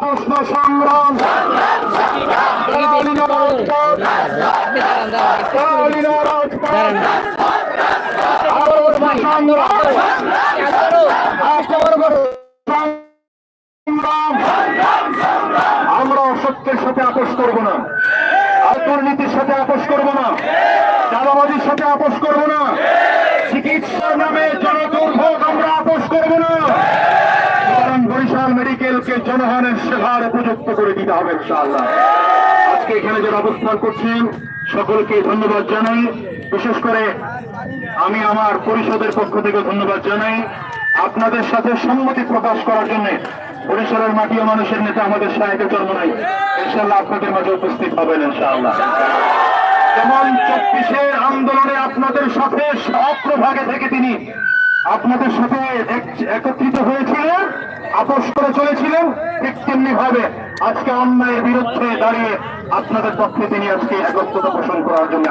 প্রশ্ন সংগ্রাম প্রশ্ন। আমরা অসত্যের সাথে আপোষ করব না আর দুর্নীতির সাথে আপোষ করব না চাঁদাবাজির সাথে আপোষ করব না চিকিৎসার নামে জনদুর্ভোগ আমরা আপোষ করব না কারণ বরিশাল মেডিকেলকে জনগণের সেবার উপযুক্ত করে দিতে হবে ইনশাআল্লাহ। আজকে এখানে যারা অবস্থান করছেন সকলকে ধন্যবাদ জানাই। বিশেষ করে আমি আমার পরিষদের পক্ষ থেকে ধন্যবাদ জানাই। আপনাদের সাথে সম্মতি প্রকাশ করার জন্য বরিশালের মাটি মানুষের নেতা আমাদের সাহিত্য নাই ইনশাআল্লাহ আপনাদের মাঝে উপস্থিত হবেন ইনশাআল্লাহ। যেমন চব্বিশের আন্দোলনে আপনাদের সাথে অগ্রভাগে থেকে তিনি আপনাদের সাথে এক- একত্রিত হয়েছিলেন আপোষ করে চলেছিলেন ঠিক তেমনি ভাবে আজকে অন্যায়ের বিরুদ্ধে দাঁড়িয়ে আপনাদের পক্ষে তিনি আজকে একত্রতা পোষণ করার জন্য।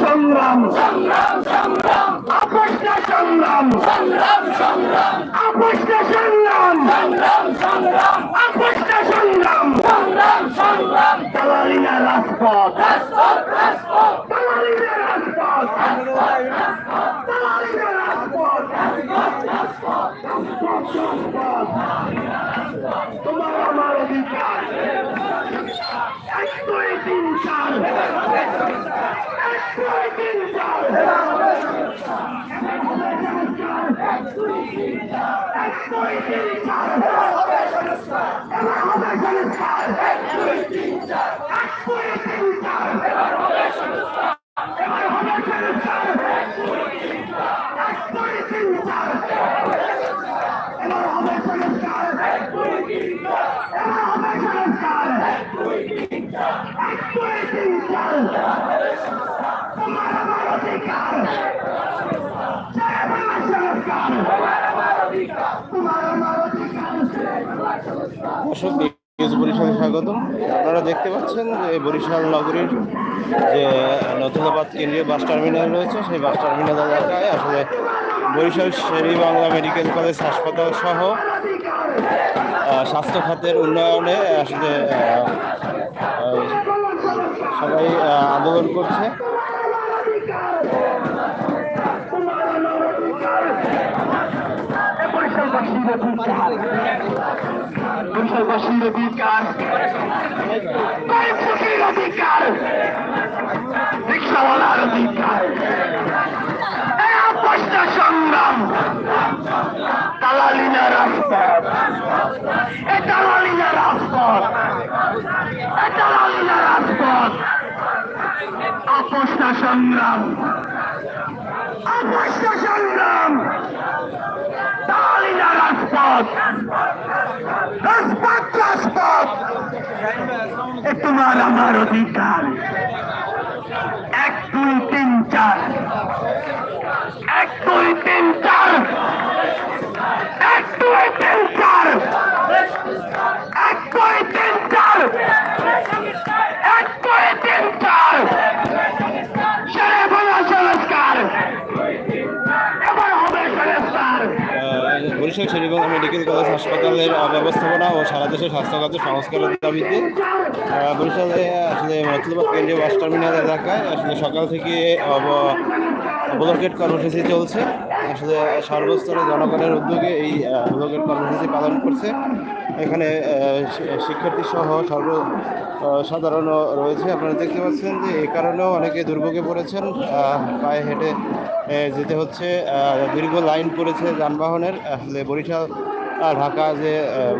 সংগ্রাম। আপসটা সংগ্রাম। আপসটা সংগ্রাম। আপসটা সংগ্রাম। দালালিনা রাজপথ। দালালিনা রাজপথ। দালালিনা রাজপথ। তোমার আমার অধিকার। এক দুই তিন চার এক দুই তিন চার এক দুই তিন চার এবার হবে সংস্কার এক দুই তিন চার এক দুই তিন চার এবার হবে সংস্কার এক দুই তিন চার এক দুই তিন চার এবার হবে সংস্কার এক দুই তিন চার এবার হবে সংস্কার এক দুই তিন চার এক দুই তিন চার তোমার স্বাগতম আপনারা দেখতে পাচ্ছেন যে বরিশাল নগরীর যে নতুলাবাদ কেন্দ্রীয় বাস টার্মিনাল রয়েছে, সেই বাস টার্মিনাল এলাকায় আসলে বরিশাল শেরি বাংলা মেডিকেল কলেজ হাসপাতাল সহ স্বাস্থ্য খাতের উন্নয়নে আসলে সবাই আন্দোলন করছে। বরিশালবাসীর অধিকার বরিশালবাসীর অধিকার কয়েকজনের অধিকার রিক্সাওয়ালার অধিকার সংগ্রাম দালালিনা রাজপথ এ দালালিনা রাজপথ এ দালালিনা রাজপথ আপসটা সংগ্রাম আপসটা সংগ্রাম দালালিনা রাজপথ রাজপথ রাজপথ এ তোমার আমার অধিকার এক, দুই, তিন, চার। এক, দুই, তিন, চার এক দুই তিন চার এক দুই তিন চার এক দুই তিন চার সেরে ভালো সংস্কার এবার হবে সংস্কার আহ, বরিশাল শেরিবাংলা মেডিকেল কলেজ হাসপাতালের অব্যবস্থাপনা ও সারা দেশের স্বাস্থ্যখাতে সংস্কারের দাবিতে বরিশালে আসলে মতলবাদ কেন্দ্রীয় বাস টার্মিনাল এলাকায় আসলে সকাল থেকে ব্লকেট কর্মসূচি চলছে। আসলে সর্বস্তরে জনগণের উদ্যোগে এই ব্লকেট কর্মসূচি পালন করছে। এখানে শিক্ষার্থী সহ সর্ব সাধারণ রয়েছে। আপনারা দেখতে পাচ্ছেন যে এই কারণেও অনেকে দুর্ভোগে পড়েছেন। পায়ে হেঁটে যেতে হচ্ছে। দীর্ঘ লাইন পড়েছে যানবাহনের। আসলে বরিশাল ঢাকা যে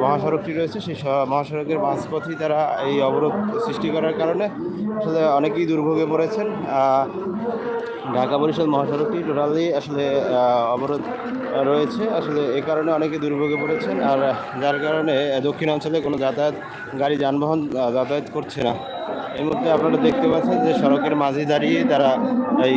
মহাসড়কটি রয়েছে, সেই মহাসড়কের মাঝপথেই তারা এই অবরোধ সৃষ্টি করার কারণে আসলে অনেকেই দুর্ভোগে পড়েছেন। ঢাকা বরিশাল মহাসড়কটি টোটালি আসলে অবরোধ রয়েছে। আসলে এ কারণে অনেকে দুর্ভোগে পড়েছেন আর যার কারণে দক্ষিণাঞ্চলে কোনো যাতায়াত, গাড়ি যানবাহন যাতায়াত করছে না। এর মধ্যে আপনারা দেখতে পাচ্ছেন যে সড়কের মাঝে দাঁড়িয়ে তারা এই